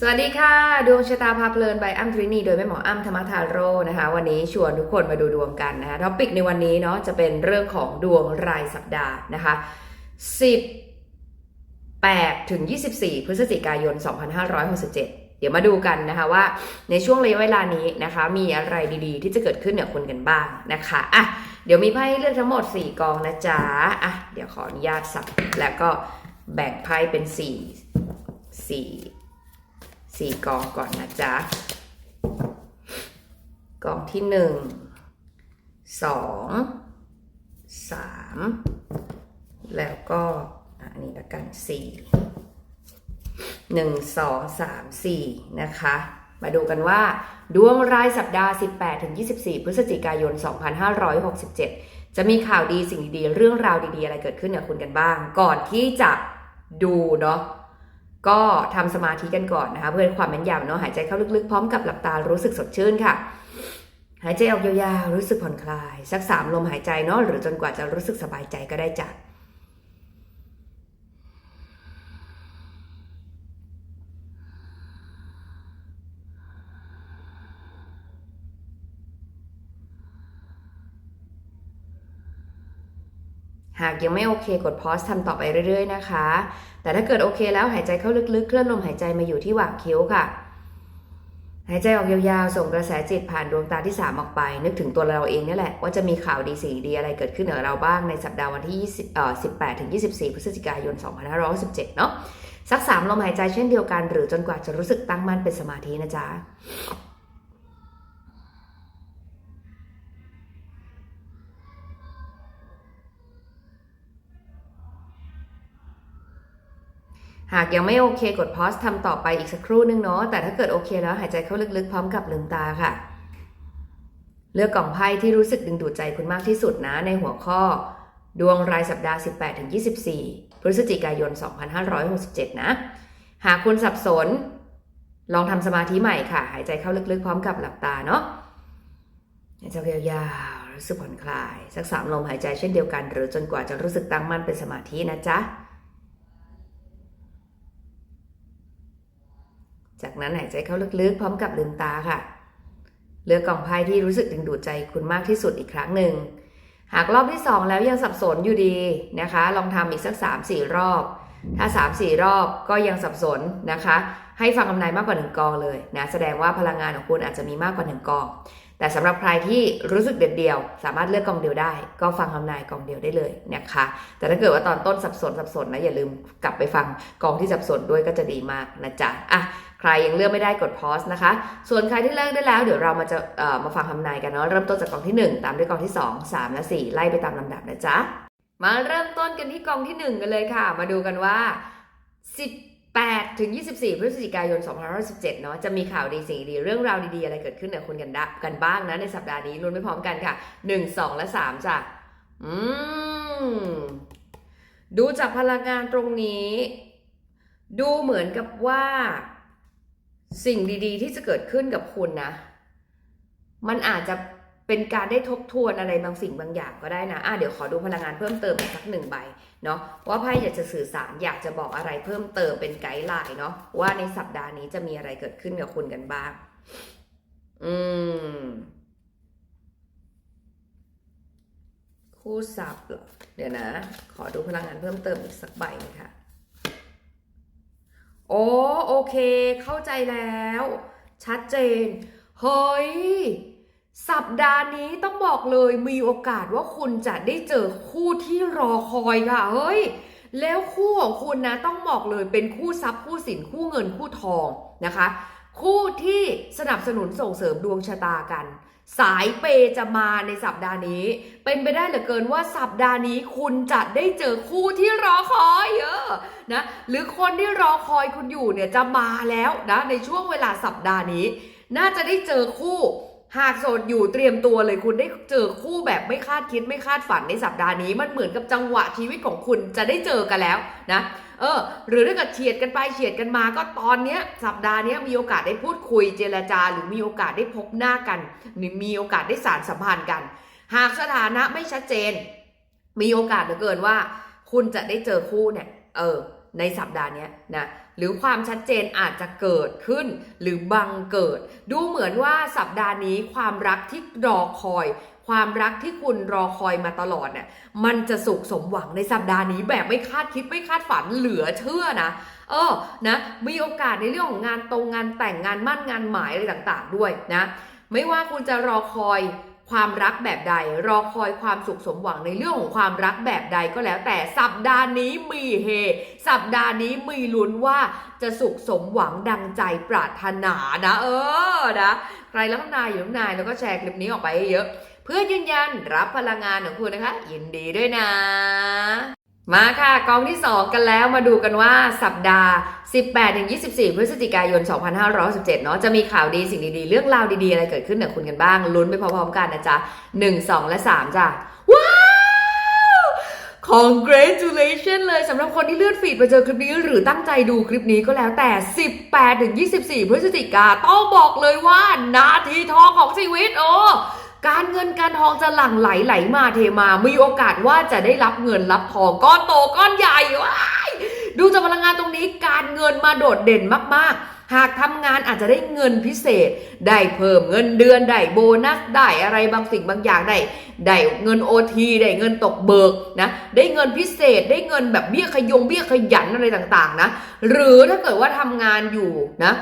สวัสดีค่ะดวงชะตาพาเพลินใบอ้ำทรินีโดยแม่หมออ้ำธรรมทาโร่นะคะ วันนี้ชวนทุกคนมาดูดวงกันนะคะท็อปิกในวันนี้เนาะจะเป็นเรื่องของดวงรายสัปดาห์นะคะ18ถึง24 พฤศจิกายน 2567 เดี๋ยวมาดูกันนะคะว่าในช่วงระยะเวลานี้นะคะ มีอะไรดีๆ ที่จะเกิดขึ้นกับคุณกันบ้างนะคะอะเดี๋ยวมีไพ่เลือกทั้งหมด 4 กองนะจ๊ะอะเดี๋ยวขออนุญาตสับแล้วก็แบ่งไพ่เป็น 4 4 สี่กองก่อนนะจ๊ะ กองที่หนึ่งสองสามแล้วก็อันนี้ละกันสี่หนึ่งสองสามสี่นะคะ มาดูกันว่า ดวงรายสัปดาห์ 18ถึง24 พฤศจิกายน 2567 จะมีข่าวดีสิ่งดีๆ เรื่องราวดีๆ อะไรเกิดขึ้นกับคุณกันบ้าง ก่อนที่จะดูเนาะ ก็ทำสมาธิกันก่อนนะคะ เพื่อความแม่นยำเนาะหายใจเข้าลึกๆ พร้อมกับหลับตารู้สึกสดชื่นค่ะ หายใจออกยาวๆรู้สึกผ่อนคลาย สักสามลมหายใจเนาะหรือจนกว่าจะรู้สึกสบายใจก็ได้จ้ะ หากยังไม่โอเคกดพอสทำต่อไปเรื่อย ๆ นะคะ แต่ถ้าเกิดโอเคแล้วหายใจเข้าลึกๆ เคลื่อนลมหายใจมาอยู่ที่หว่างคิ้วค่ะ หายใจออกยาวๆ ส่งกระแสจิตผ่านดวงตาที่ 3 ออกไป นึกถึงตัวเราเองนี่แหละ ว่าจะมีข่าวดีสิ่งดีอะไรเกิดขึ้นกับเราบ้างในสัปดาห์วันที่20เอ่อ18ถึง24 พฤศจิกายน 2567 เนาะสัก 3 ลมหายใจเช่นเดียวกัน หรือจนกว่าจะรู้สึกตั้งมั่นเป็นสมาธินะจ๊ะ หากยังไม่โอเคกดพอสทำต่อไปอีกสักครู่นึงเนาะแต่ถ้าเกิดโอเคแล้วหายใจเข้าลึกๆ พร้อมกับลืมตาค่ะ เลือกกล่องไพ่ที่รู้สึกดึงดูดใจคุณมากที่สุดนะในหัวข้อ ดวงรายสัปดาห์ 18-24 พฤศจิกายน 2567 นะ หากคุณสับสน ลองทำสมาธิใหม่ค่ะ หายใจเข้าลึกๆ พร้อมกับหลับตาเนาะหายใจยาวๆรู้สึกผ่อนคลาย สักสามลมหายใจเช่นเดียวกัน หรือจนกว่าจะรู้สึกตั้งมั่นเป็นสมาธินะจ๊ะ จากนั้นหายใจเข้าลึกๆ พร้อมกับลืมตาค่ะ เลือกกล่องไพ่ที่รู้สึกดึงดูดใจคุณมากที่สุดอีกครั้งหนึ่ง หากรอบที่ 2 แล้วยังสับสนอยู่ดีนะคะ ลองทำอีกสัก 3-4 รอบ ถ้า 3-4 รอบก็ยังสับสนนะคะ ให้ฟังคำนายมากกว่า 1กองเลยนะ แสดงว่าพลังงานของคุณอาจจะมีมากกว่า 1กอง แต่สำหรับใครที่รู้สึกเด็ดเดียว สามารถเลือกกองเดียวได้ ก็ฟังคำนายกองเดียวได้เลยนะคะ แต่ถ้าเกิดว่าตอนต้นสับสนสับสนนะอย่าลืมกลับไปฟังกองที่สับสนด้วยก็จะดีมากนะจ๊ะอะ ใครยังเลือกไม่ได้กดพอสนะคะ ส่วนใครที่เลือกได้แล้ว เดี๋ยวเรามาจะมาฟังคำนายกันเนาะเริ่มต้นจากกองที่ 1 ตามด้วยกองที่ 2 3 และ 4 ไล่ไปตามลำดับนะจ๊ะ มาเริ่มต้นกันที่กองที่ 1 กันเลยค่ะ มาดูกันว่า 18ถึง24 พฤศจิกายน2517เนาะจะมีข่าวดีสิ่งดีเรื่องราวดีๆอะไรเกิดขึ้นกับคุณกันดะกันบ้างนะในสัปดาห์นี้ลุ้นไปพร้อมกันค่ะ 1 2 และ 3จ้ะอืมดูจากพลังงานตรงนี้ ดูเหมือนกับว่า สิ่งดีๆ ที่จะเกิดขึ้นกับคุณนะ มันอาจจะเป็นการได้ทบทวนอะไรบางสิ่งบางอย่างก็ได้นะ อะเดี๋ยวขอดูพลังงานเพิ่มเติมอีกสักหนึ่งใบเนาะว่าไพ่อยากจะสื่อสารอยากจะบอกอะไรเพิ่มเติมเป็นไกด์ไลน์เนาะว่าในสัปดาห์นี้จะมีอะไรเกิดขึ้นกับคุณกันบ้าง อืม คู่ซับเหรอเดี๋ยวนะ ขอดูพลังงานเพิ่มเติมอีกสักใบหนึงค่ะ โอ้โอเค เข้าใจแล้ว ชัดเจน เฮ้ย สัปดาห์นี้ต้องบอกเลยมีโอกาสว่าคุณจะได้เจอคู่ที่รอคอยค่ะ เฮ้ย แล้วคู่ของคุณนะต้องบอกเลยเป็นคู่ทรัพย์คู่สินคู่เงินคู่ทองนะคะ คู่ที่สนับสนุนส่งเสริมดวงชะตากัน สายเปจะมาในสัปดาห์นี้ เป็นไปได้เหลือเกินว่าสัปดาห์นี้คุณจะได้เจอคู่ที่รอคอยเยอะนะหรือคนที่รอคอยคุณอยู่เนี่ยจะมาแล้วนะในช่วงเวลาสัปดาห์นี้ น่าจะได้เจอคู่ หากโสดอยู่เตรียมตัวเลยคุณได้เจอคู่แบบไม่คาดคิดไม่คาดฝันในสัปดาห์นี้ มันเหมือนกับจังหวะชีวิตของคุณจะได้เจอกันแล้วนะเออหรือถ้าเกิดเฉียดกันไปเฉียดกันมาก็ตอนเนี้ยสัปดาห์นี้มีโอกาสได้พูดคุยเจรจา หรือมีโอกาสได้พบหน้ากัน หรือมีโอกาสได้สารสัมพันธ์กัน หากสถานะไม่ชัดเจน มีโอกาสเหลือเกินว่า คุณจะได้เจอคู่เนี่ยเออในสัปดาห์นี้นะ หรือความชัดเจนอาจจะเกิดขึ้น หรือบังเกิด ดูเหมือนว่าสัปดาห์นี้ความรักที่รอคอย ความรักที่คุณรอคอยมาตลอดเนี่ยมันจะสุขสมหวังในสัปดาห์นี้แบบไม่คาดคิดไม่คาดฝันเหลือเชื่อนะเออนะมีโอกาสในเรื่องของงานตรงงานแต่งงานมั่นงานหมายอะไรต่าง ๆ ด้วยนะไม่ว่าคุณจะรอคอย ความรักแบบใด รอคอยความสุขสมหวังในเรื่องของความรักแบบใดก็แล้ว แต่สัปดาห์นี้มีเฮ สัปดาห์นี้มีลุ้นว่าจะสุขสมหวังดังใจปรารถนานะ เออนะใครรับนายอยู่รับนายแล้วก็แชร์คลิปนี้ออกไปเยอะ เพื่อยืนยันรับพลังงานของคุณนะคะ ยินดีด้วยนะ มาค่ะกองที่ 2 กันแล้วมาดูกันว่าสัปดาห์ 18-24 พฤศจิกายน 2567เนาะจะมีข่าวดีสิ่งดีๆ เรื่องราวดีๆ อะไรเกิดขึ้นกับคุณกันบ้าง ลุ้นไปพร้อมๆกันนะจ๊ะ 1 2 และ 3 จ้ะ ว้าว congratulation เลยสำหรับคนที่เลื่อนฟีดไปเจอคลิปนี้หรือตั้งใจดูคลิปนี้ก็แล้วแต่ 18-24 พฤศจิกาต้องบอกเลยว่านาทีทองของชีวิตโอ้ การเงินการทองจะหลั่งไหลไหลมาเทมา มีโอกาสว่าจะได้รับเงินรับทองก้อนโตก้อนใหญ่ว้ายดูจากพลังงานตรงนี้การเงินมาโดดเด่นมากๆ หากทำงานอาจจะได้เงินพิเศษ ได้เพิ่มเงินเดือน ได้โบนัส ได้อะไรบางสิ่งบางอย่าง ได้ ได้เงินโอทีได้เงินตกเบิกนะ ได้เงินพิเศษ ได้เงินแบบเบี้ยขยงเบี้ยขยันอะไรต่างๆนะ หรือถ้าเกิดว่าทำงานอยู่นะ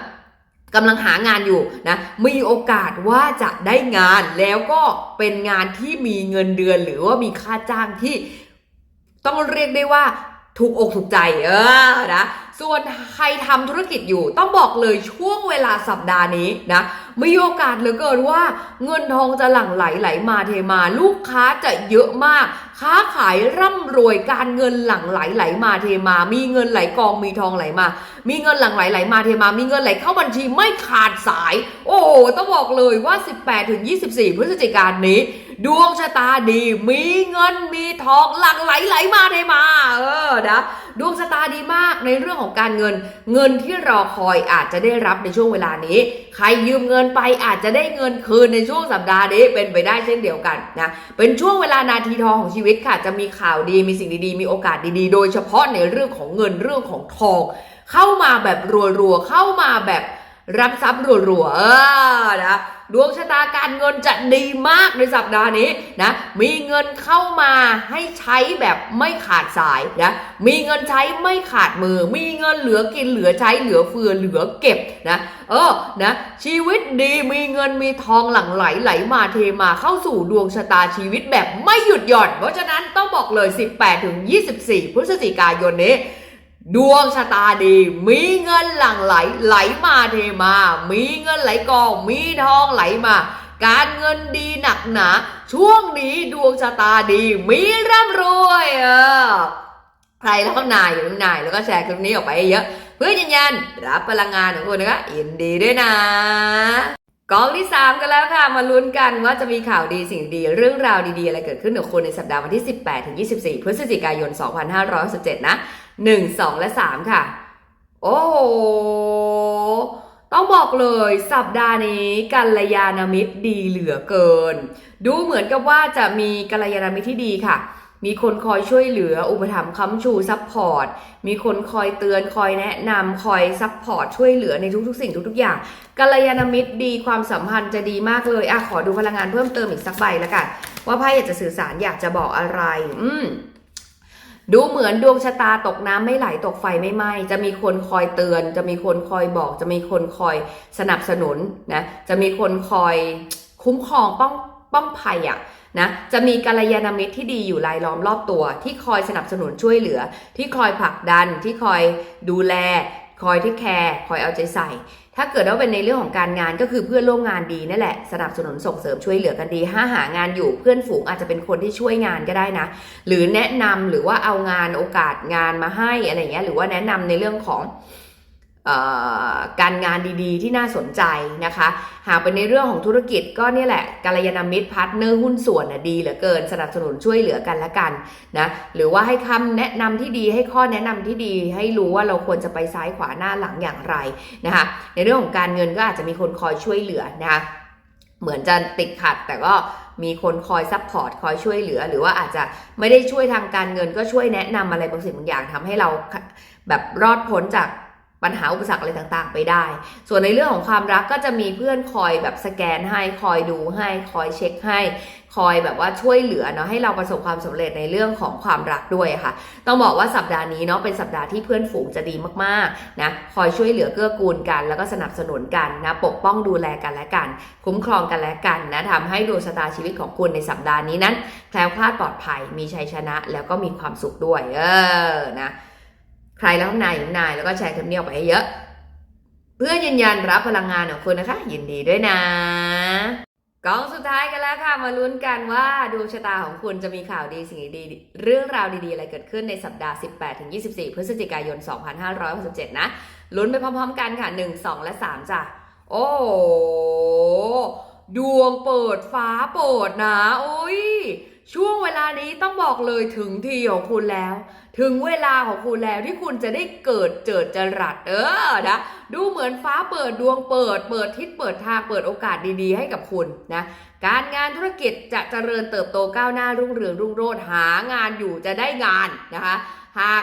กำลังหางานอยู่นะ มีโอกาสว่าจะได้งานแล้วก็เป็นงานที่มีเงินเดือนหรือว่ามีค่าจ้างที่ต้องเรียกได้ว่าถูกอกถูกใจเออนะ ส่วนใครทำธุรกิจอยู่ต้องบอกเลยช่วงเวลาสัปดาห์นี้นะ มีโอกาสเหลือเกินว่าเงินทองจะหลั่งไหลไหลมาเทมาลูกค้าจะเยอะมาก ค้าขายร่ำรวยการเงินหลั่งไหลไหลมาเทมา มีเงินไหลกองมีทองไหลมา มีเงินหลั่งไหลไหลมาเทมา มีเงินไหลเข้าบัญชีไม่ขาดสาย โอ้โหต้องบอกเลยว่า 18ถึง24 พฤศจิกายนนี้ ดวงชะตาดี มีเงินมีทองหลั่งไหลไหลมาเทมา เออนะ ดวงชะตาดีมากในเรื่องของการเงิน เงินที่รอคอยอาจจะได้รับในช่วงเวลานี้ ใครยืมเงินไปอาจจะได้เงินคืนในช่วงสัปดาห์นี้เป็นไปได้เช่นเดียวกันนะเป็นช่วงเวลานาทีทองของชีวิตค่ะ จะมีข่าวดีมีสิ่งดีๆ มีโอกาสดีๆ โดยเฉพาะในเรื่องของเงินเรื่องของทอง เข้ามาแบบรัวๆเข้ามาแบบรับทรัพย์รัวๆเออนะ ดวงชะตาการเงินจะดีมากในสัปดาห์นี้นะมีเงินเข้ามาให้ใช้แบบไม่ขาดสายนะมีเงินใช้ไม่ขาดมือ มีเงินเหลือกินเหลือใช้เหลือเฟือเหลือเก็บนะเออนะชีวิตดีมีเงินมีทองหลั่งไหลไหลมาเทมาเข้าสู่ดวงชะตาชีวิตแบบไม่หยุดหย่อน เพราะฉะนั้นต้องบอกเลย 18ถึง24 พฤศจิกายนนี้ ดวงชะตาดี มีเงินหลั่งไหลไหลมาเทมา มีเงินไหลกอง มีทองไหลมา การเงินดีหนักหนา ช่วงนี้ดวงชะตาดี มีร่ำรวยเออใครแล้วก็นายอยู่ข้างในแล้วก็แชร์คลิปนี้ออกไปเยอะ เพื่อยืนยันรับพลังงานของคุณนะคะยินดีด้วยนะกองที่ 3 กันแล้วค่ะ มาลุ้นกันว่าจะมีข่าวดีสิ่งดีเรื่องราวดีๆ อะไรเกิดขึ้นกับคุณในสัปดาห์วันที่ 18ถึง24 พฤศจิกายน 2567 นะ 1 2และ3ค่ะ โอ้โหต้องบอกเลยสัปดาห์นี้กัลยาณมิตรดีเหลือเกิน ดูเหมือนกับว่าจะมีกัลยาณมิตรที่ดีค่ะ มีคนคอยช่วยเหลืออุปถัมภ์ค้ำชูซัพพอร์ต มีคนคอยเตือนคอยแนะนำคอยซัพพอร์ตช่วยเหลือในทุกๆ สิ่งทุกๆอย่างกัลยาณมิตรดีความสัมพันธ์จะดีมากเลยอะขอดูพลังงานเพิ่มเติมอีกสักใบแล้วกัน ว่าไพ่อยากจะสื่อสารอยากจะบอกอะไร อืม ดูเหมือนดวงชะตาตกน้ำไม่ไหลตกไฟไม่ไหม้จะมีคนคอยเตือน จะมีคนคอยบอก จะมีคนคอยสนับสนุนนะจะมีคนคอยคุ้มครองป้องป้องภัยอะนะจะมีกัลยาณมิตรที่ดีอยู่รายล้อมรอบตัว ที่คอยสนับสนุนช่วยเหลือ ที่คอยผลักดันที่คอยดูแล คอยที่แคร์คอยเอาใจใส่ ถ้าเกิดว่าเป็นในเรื่องของการงานก็คือเพื่อนร่วมงานดีนั่นแหละสนับสนุนส่งเสริมช่วยเหลือกันดี ถ้าหางานอยู่เพื่อนฝูงอาจจะเป็นคนที่ช่วยงานก็ได้นะ หรือแนะนำหรือว่าเอางานโอกาสงานมาให้อะไรเงี้ยหรือว่าแนะนำในเรื่องของ การงานดีๆ ที่น่าสนใจนะคะ หากเป็นในเรื่องของธุรกิจก็เนี่ยแหละกัลยาณมิตรพาร์ทเนอร์หุ้นส่วนนะดีเหลือเกิน สนับสนุนช่วยเหลือกันละกันนะหรือว่าให้คำแนะนำที่ดีให้ข้อแนะนำที่ดี ให้รู้ว่าเราควรจะไปซ้ายขวาหน้าหลังอย่างไรนะคะในเรื่องของการเงินก็อาจจะมีคนคอยช่วยเหลือนะคะเหมือนจะติดขัดแต่ก็มีคนคอยซัพพอร์ตคอยช่วยเหลือ หรือว่าอาจจะไม่ได้ช่วยทางการเงินก็ช่วยแนะนำอะไรบางสิ่งบางอย่างทำให้เราแบบรอดพ้นจาก ปัญหาอุปสรรคอะไรต่างๆ ไปได้ ส่วนในเรื่องของความรักก็จะมีเพื่อนคอยแบบสแกนให้คอยดูให้คอยเช็คให้คอยแบบว่าช่วยเหลือเนาะให้เราประสบความสำเร็จในเรื่องของความรักด้วยค่ะ ต้องบอกว่าสัปดาห์นี้เนาะเป็นสัปดาห์ที่เพื่อนฝูงจะดีมากๆนะคอยช่วยเหลือเกื้อกูลกัน แล้วก็สนับสนุนกันนะปกป้องดูแลกันและกัน คุ้มครองกันและกันนะทำให้ดวงชะตาชีวิตของคุณในสัปดาห์นี้นั้นแคล้วคลาดปลอดภัยมีชัยชนะ แล้วก็มีความสุขด้วย เออนะ ใครแล้วข้างนอย่างในแล้วก็แชร์คลิปนี้ออกไปให้เยอะ เพื่อยืนยันรับพลังงานของคุณนะคะ ยินดีด้วยนะกองสุดท้ายกันแล้วค่ะมาลุ้นกันว่าดวงชะตาของคุณจะมีข่าวดีสิ่งดีเรื่องราวดีๆ อะไรเกิดขึ้นในสัปดาห์ 18-24 พฤศจิกายน 2567 นะ ลุ้นไปพร้อมๆกันค่ะ 1 2 และ 3 จ้ะ โอ้ดวงเปิดฟ้าเปิดนะ โอ้ยช่วงเวลานี้ต้องบอกเลยถึงทีของคุณแล้ว ถึงเวลาของคุณแล้วที่คุณจะได้เกิดเจิดจรัสเออนะดูเหมือนฟ้าเปิดดวงเปิด เปิดทิศเปิดทางเปิดโอกาสดีๆ ให้กับคุณนะการงานธุรกิจจะเจริญเติบโตก้าวหน้ารุ่งเรืองรุ่งโรจน์หางานอยู่จะได้งานนะคะหาก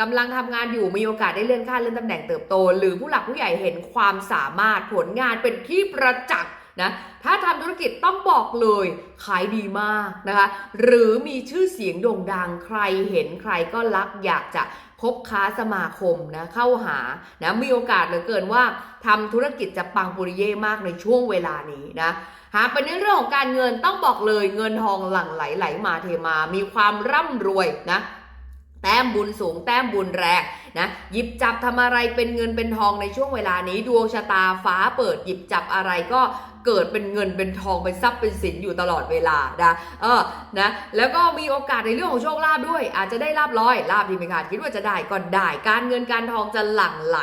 กำลังทำงานอยู่มีโอกาสได้เลื่อนขั้นเลื่อนตำแหน่งเติบโต หรือผู้หลักผู้ใหญ่เห็นความสามารถผลงานเป็นที่ประจักษ์ นะถ้าทำธุรกิจต้องบอกเลยขายดีมากนะคะ หรือมีชื่อเสียงโด่งดังใครเห็นใครก็รักอยากจะคบค้าสมาคมนะเข้าหานะมีโอกาสเหลือเกินว่าทำธุรกิจจะปังปุริเย่มากในช่วงเวลานี้นะหากเป็นในเรื่องของการเงินต้องบอกเลยเงินทองหลั่งไหลไหลมาเทมา มีความร่ำรวยนะแต้มบุญสูงแต้มบุญแรงนะหยิบจับทำอะไรเป็นเงินเป็นทองในช่วงเวลานี้ดวงชะตาฟ้าเปิด หยิบจับอะไรก็ เกิดเป็นเงินเป็นทองเป็นทรัพย์เป็นสินอยู่ตลอดเวลานะเออนะแล้วก็มีโอกาสในเรื่องของโชคลาภด้วย อาจจะได้ลาบร้อยลาบที่ไม่คาดคิดว่าจะได้ก็ได้ การเงินการทองจะหลั่งไหล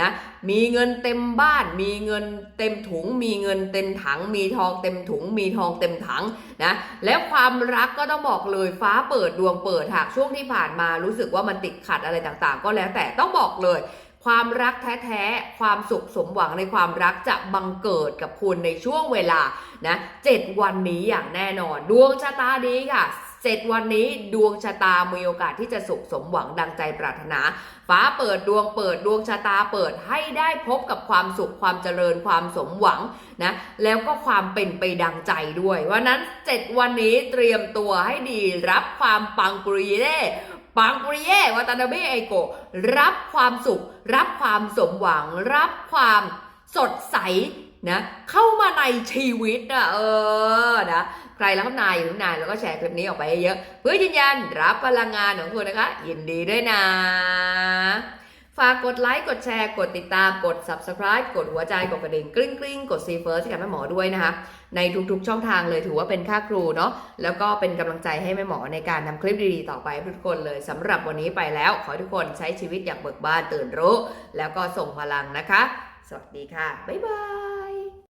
นะมีเงินเต็มบ้าน มีเงินเต็มถุง มีเงินเต็มถัง มีทองเต็มถุง มีทองเต็มถังนะแล้วความรักก็ต้องบอกเลยฟ้าเปิดดวงเปิดหากช่วงที่ผ่านมารู้สึกว่ามันติดขัดอะไรต่างๆ ก็แล้วแต่ต้องบอกเลย ความรักแท้ๆ ความสุขสมหวังในความรักจะบังเกิดกับคุณในช่วงเวลานะเจ็ดวันนี้อย่างแน่นอน ดวงชะตาดีค่ะเจ็ดวันนี้ดวงชะตา มีโอกาสที่จะสุขสมหวังดังใจปรารถนา ฟ้าเปิดดวงเปิดดวงชะตาเปิดให้ได้พบกับความสุขความเจริญความสมหวังนะแล้วก็ความเป็นไปดังใจด้วยวันนั้น 7 วันนี้เตรียมตัวให้ดีรับความปังปรีเย่ ปังปรีเย่วัตานาเบะไอโกะรับความสุข รับความสมหวัง รับความสดใสนะเข้ามาในชีวิตนะเออนะใครรักข้านายอยู่ข้างในแล้วก็แชร์คลิปนี้ออกไปเยอะเพื่อยืนยันรับพลังงานของคุณนะคะ ยินดีด้วยนะ ฝากกดไลค์ กดแชร์ กดติดตาม กด subscribe กดหัวใจ กดกระดิ่งกริ๊งกริ๊งกด see first ให้กับแม่หมอด้วยนะคะ ในทุกๆช่องทางเลยถือว่าเป็นค่าครูเนาะ แล้วก็เป็นกำลังใจให้แม่หมอในการทำคลิปดีๆ ต่อไปทุกคนเลยสำหรับวันนี้ไปแล้ว ขอให้ทุกคนใช้ชีวิตอย่างเบิกบานตื่นรู้ แล้วก็ส่งพลังนะคะ สวัสดีค่ะ บ๊ายบาย